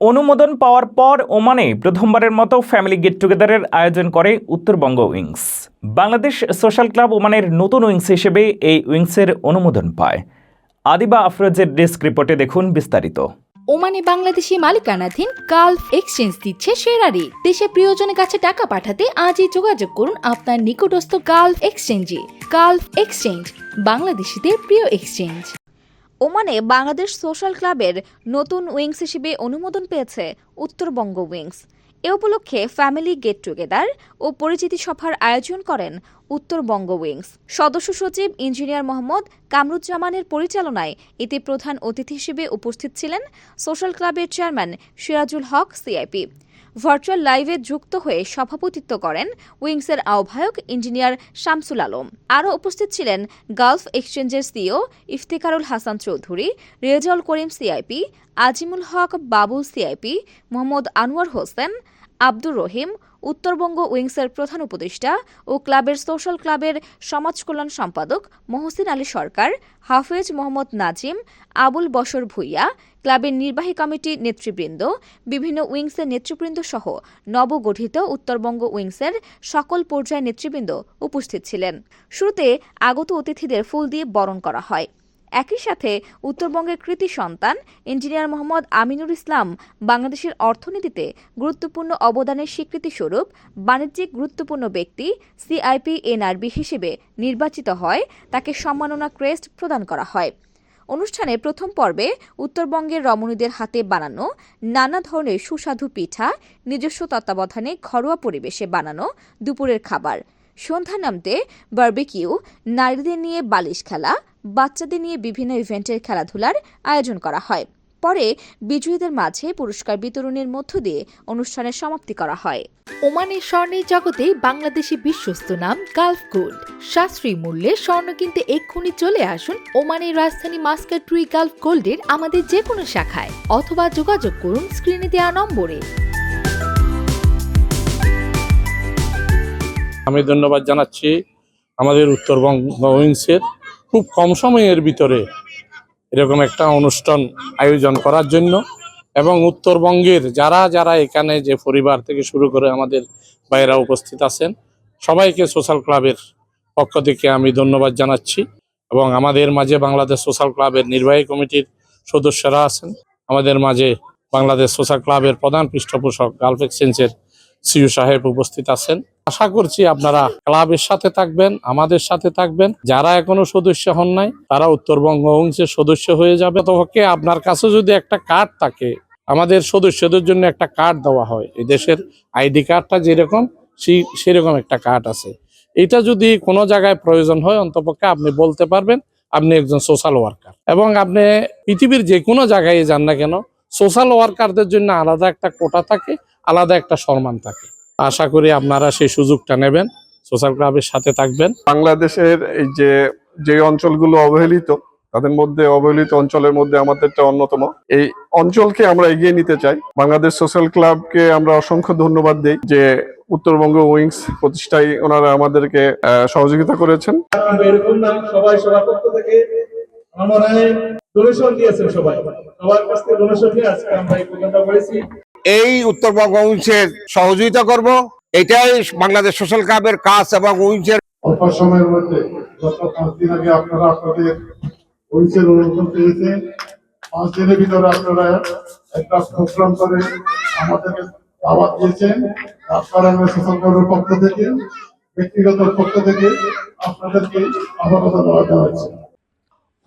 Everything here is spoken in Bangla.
অনুমোদন পাওয়ার পর ওমানে প্রথমবারের মতো ফ্যামিলি গেট টুগেদারের আয়োজন করে Uttarbanga wings Bangladesh social club ওমানের নতুন উইংস হিসেবে এই উইংসের অনুমোদন পায়। আদিবা আফরোজের ডেস্ক রিপোর্টে দেখুন বিস্তারিত। ওমানে বাংলাদেশি মালিকানাধীন গালফ এক্সচেঞ্জ দিচ্ছে সেরা দেশে প্রিয়জনের কাছে টাকা পাঠাতে আজই যোগাযোগ করুন আপনার নিকটস্থ গালফ এক্সচেঞ্জে গালফ এক্সচেঞ্জ বাংলাদেশিদের প্রিয় এক্সচেঞ্জ ওমানে বাংলাদেশ সোশ্যাল ক্লাবের নতুন উইংস হিসেবে অনুমোদন পেয়েছে উত্তরবঙ্গ উইংস। এ উপলক্ষে ফ্যামিলি গেট টুগেদার ও পরিচিতি সভার আয়োজন করেন উত্তরবঙ্গ উইংস। সদস্য সচিব ইঞ্জিনিয়ার মোহাম্মদ কামরুজ্জামানের পরিচালনায় এতে প্রধান অতিথি হিসেবে উপস্থিত ছিলেন সোশ্যাল ক্লাবের chairman Sirajul Haque, CIP. Virtual লাইভে যুক্ত হয়ে সভাপতিত্ব করেন উইংসের আহ্বায়ক ইঞ্জিনিয়ার শামসুল আলম। আরও উপস্থিত ছিলেন গালফ এক্সচেঞ্জের CEO Iftekharul Hasan Chowdhury, Rezaul Karim CIP, Azimul Haque Babul CIP, Mohammad Anwar Hossain Abdur Rahim, Uttarbanga উইংসের প্রধান উপদেষ্টা ও ক্লাবের সোশ্যাল ক্লাবের সমাজ কল্যাণ সম্পাদক মহসিন আলী সরকার, হাফেজ মোহাম্মদ নাজিম, আবুল বশর ভুইয়া, ক্লাবের নির্বাহী কমিটি নেতৃবৃন্দ, বিভিন্ন উইংসের নেতৃবৃন্দ সহ নবগঠিত উত্তরবঙ্গ উইংসের সকল পর্যায়ের নেতৃবৃন্দ উপস্থিত ছিলেন। শুরুতে আগত অতিথিদের ফুল দিয়ে বরণ করা হয়। একই সাথে উত্তরবঙ্গের কৃতি সন্তান, ইঞ্জিনিয়ার মোহাম্মদ আমিনুর ইসলাম, বাংলাদেশের অর্থনীতিতে গুরুত্বপূর্ণ অবদানের স্বীকৃতি স্বরূপ বাণিজ্যিক গুরুত্বপূর্ণ ব্যক্তি, সিআইপি এনআরবি হিসেবে নির্বাচিত হয়, তাকে সম্মাননা ক্রেস্ট প্রদান করা হয়। অনুষ্ঠানে প্রথম পর্বে উত্তরবঙ্গের রমণীদের হাতে বানানো নানা ধরনের সুস্বাদু পিঠা, নিজস্ব তত্ত্বাবধানে ঘরোয়া পরিবেশে বানানো দুপুরের খাবার। সন্ধ্যা নামতে বার্বিকিউ, নারীদের নিয়ে বালিশ খেলা, বাচ্চাদের নিয়ে বিভিন্ন ইভেন্টের খেলাধুলার আয়োজন করা হয়। পরে বিজয়ীদের মাঝে পুরস্কার বিতরণের মধ্য দিয়ে অনুষ্ঠানের সমাপ্তি করা হয়। ওমানের স্বর্ণের জগতে বাংলাদেশি বিশ্বস্ত নাম গালফ গোল্ড। সাশ্রয়ী মূল্যে স্বর্ণ কিনতে এক্ষুনি চলে আসুন ওমানের রাজধানী মাস্কাট টুই গালফ গোল্ডের আমাদের যে কোনো শাখায়, অথবা যোগাযোগ করুন স্ক্রিনে দেওয়া নম্বরে। আমি ধন্যবাদ জানাচ্ছি আমাদের উত্তরবঙ্গ উইংসের খুব কম সময়ের ভিতরে এরকম একটা অনুষ্ঠান আয়োজন করার জন্য এবং উত্তরবঙ্গের যারা যারা এখানে যে পরিবার থেকে শুরু করে আমাদের ভাইয়েরা উপস্থিত আছেন, সবাইকে সোশ্যাল ক্লাবের পক্ষ থেকে আমি ধন্যবাদ জানাচ্ছি এবং আমাদের মাঝে বাংলাদেশ সোশ্যাল ক্লাবের নির্বাহী কমিটির সদস্যরা আছেন। আমাদের মাঝে বাংলাদেশ সোশ্যাল ক্লাবের প্রধান পৃষ্ঠপোষক গালফ এক্সচেঞ্জের সিইও সাহেব উপস্থিত আছেন। আশা করছি আপনারা ক্লাবের সাথে থাকবেন, আমাদের সাথে থাকবেন। যারা এখনও সদস্য হন নাই, তারা উত্তরবঙ্গ অংশের সদস্য হয়ে যাবে। তবে আপনার কাছে যদি একটা কার্ড থাকে, আমাদের সদস্যদের জন্য একটা কার্ড দেওয়া হয়। এই দেশের আইডি কার্ডটা যেরকম সেরকম একটা কার্ড আছে। এটা যদি কোনো জায়গায় প্রয়োজন হয়, অন্তপক্ষে আপনি বলতে পারবেন, আপনি একজন সোশ্যাল ওয়ার্কার এবং আপনি পৃথিবীর যে কোনো জায়গায় যান না কেন সোশ্যাল ওয়ার্কারদের জন্য আলাদা একটা কোটা থাকে। আলাদা একটা সম্মান থাকে। আশা করি আপনারা সেই সুযোগটা নেবেন সোশ্যাল ক্লাবের সাথে থাকবেন। বাংলাদেশের এই যে যে অঞ্চলগুলো অবহেলিত তাদের মধ্যে অবহেলিত অঞ্চলের মধ্যে আমাদেরটা অন্যতম। এই অঞ্চলকে আমরা এগিয়ে নিতে চাই। বাংলাদেশ সোশ্যাল ক্লাবকে আমরা অসংখ্য ধন্যবাদ দিই যে উত্তরবঙ্গ উইংস প্রতিষ্ঠায় ওনারা আমাদেরকে সহযোগিতা করেছেন। এরকম না সবাই সবার পক্ষ থেকে আমার ডোনেশন দিয়েছেন সবাই। সবার কাছ থেকে ডোনেশন নিয়ে আজকে আমরা এই প্রোগ্রামটা করেছি। এই উত্তরবঙ্গ উইংসের সহযোগিতা করব। এটাই বাংলাদেশ সোশ্যাল ক্লাবের কাজ এবং উইংসের অল্প সময়ের মধ্যে গত পাঁচ দিন আগে আপনারা আপনাদের উইসের পাঁচ দিনের ভিতরে আপনারা একটা প্রোগ্রাম করে আমাদেরকে দাওয়াত দিয়েছেন। তার কারণে সোশ্যাল ক্লাবের পক্ষ থেকে, ব্যক্তিগত পক্ষ থেকে আপনাদেরকে আবার ধন্যবাদ জানাচ্ছি।